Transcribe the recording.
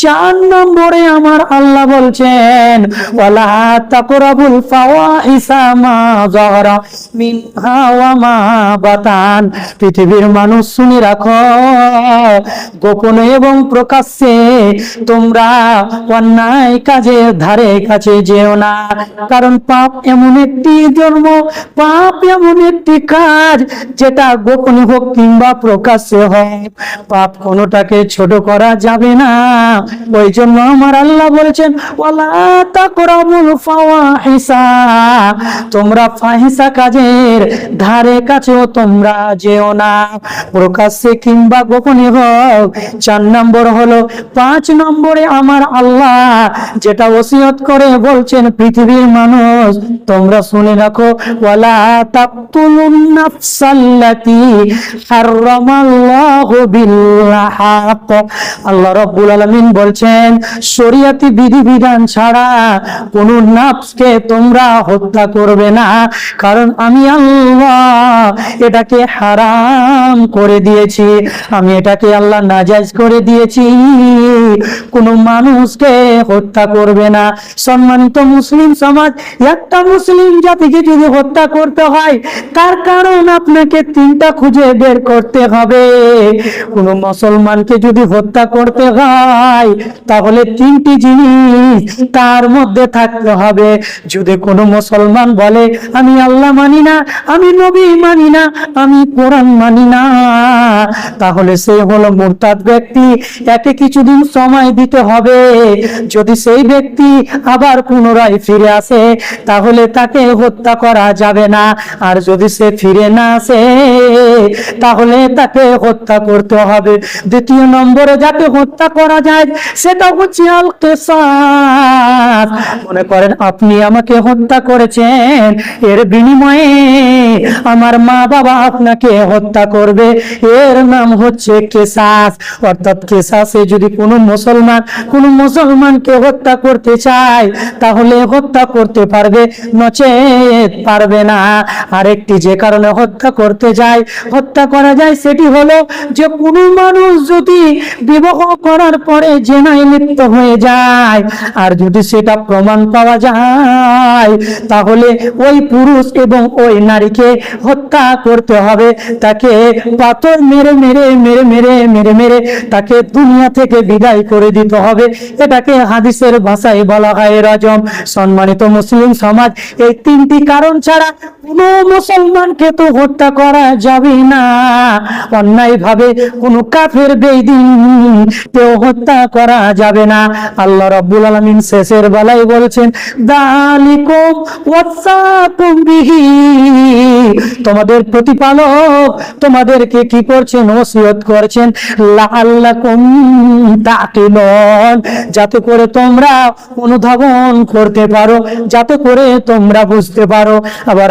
চার নম্বরে আমার আল্লাহ বলছেন, ওয়ালা ওয়া পৃথিবীর মানুষ শুনে রাখো, গোপনে এবং প্রকাশ্যে তোমরা অন্যায় কাজের ধারে কাছে যেও না। কারণ পাপ এমন একটি জন্ম, পাপ এমন একটি কাজ যেটা গোপনে হোক কিংবা প্রকাশ্যে হোক পাপ কোনোটাকে ছোট করা যাবে না। ওই জন্য আমার আল্লাহ বলেছেন তোমরা ফাহিসা কাজের ধারে কাছেও তোমরা যেও না। প্রকাশ্যে কিংবা গোপনে হোক, চার নম্বর হলো, পাঁচ নম্বরে আমার আল্লাহ যেটা ওসিয়ত করে বলছেন পৃথিবীর মানুষ, তোমরা শুনে রাখো আল্লাহ রাব্বুল আলামিন বলছেন, শরিয়াতি বিধিবিধান ছাড়া কোন নাফসকে তোমরা হত্যা করবে না, কারণ আমি আল্লাহ এটাকে হারাম করে দিয়েছি, আমি এটাকে আল্লাহ নাজাইজ করে দিয়েছি, কোন মানুষকে হত্যা করবে না। সম্মানিত মুসলিম সমাজ, একটা মুসলিম জাতিকে যদি হত্যা করতে হয়, তার কারণ আপনাকে তিনটা খুঁজে বের করতে হবে। কোন মুসলমানকে যদি হত্যা করতে হয় তাহলে তিনটি জিনিস তার মধ্যে থাকতে হবে। যদি কোনো মুসলমান বলে, আমি আল্লাহ মানি না, আমি নবী মানি না, আমি কোরআন মানি না, তাহলে সে হলো মুরতাদ ব্যক্তি। একে কিছুদিন সময় দিতে হবে। যদি সেই ব্যক্তি আবার পুনরায় ফিরে আসে, তাহলে তাকে হত্যা করা যাবে না। আর যদি সে ফিরে না আসে, তাহলে তাকে হত্যা করতে হবে। দ্বিতীয় নম্বরে যাকে হত্যা করা যায় সেটা হচ্ছে আল কেসাস মনে করেন, আপনি আমাকে হত্যা করেছেন। এর বিনিময়ে আমার মা বাবা আপনাকে হত্যা করবে। এর নাম হচ্ছে কেসাস অর্থাৎ কেসাসে যদি কোনো মুসলমান, কোনো মুসলমানকে হত্যা করতে চায়, তাহলে হত্যা করতে পারবে, নচেত পারবে না। আরেকটি যে কারণে হত্যা করতে যায়, হত্যা করা যায়, সেটি হলো যে কোনো মানুষ যদি বিবাহ করার পরে জেনায় লিপ্ত হয়ে যায়। আর যদি সেটা প্রমাণ পাওয়া যায়, তাহলে ওই পুরুষ এবং ওই নারীকে হত্যা করতে হবে। তাকে পাথর মেরে মেরে মেরে মেরে মেরে মেরে তাকে দুনিয়া থেকে বিদায় করে দিতে হবে। এটাকে হাদিসের ভাষায় বলা হয় রজম। সম্মানিত মুসলিম সমাজ, এই তিনটি কারণ ছাড়া কোনো মুসলমানকে তো হত্যা করা যাবে না। অন্যায় ভাবে কোনো কাফের বেদিন কেউ হত্যা করা যাবে না। আল্লাহ রাব্বুল আলামিন শেষের বেলায় বলেছেন তোমাদের প্রতিপালক তোমাদেরকে কি করছেন? ওসিয়ত করছেন যাতে করে তোমরা অনুধাবন করতে পারো, যাতে করে তোমরা বুঝতে পারো। আবার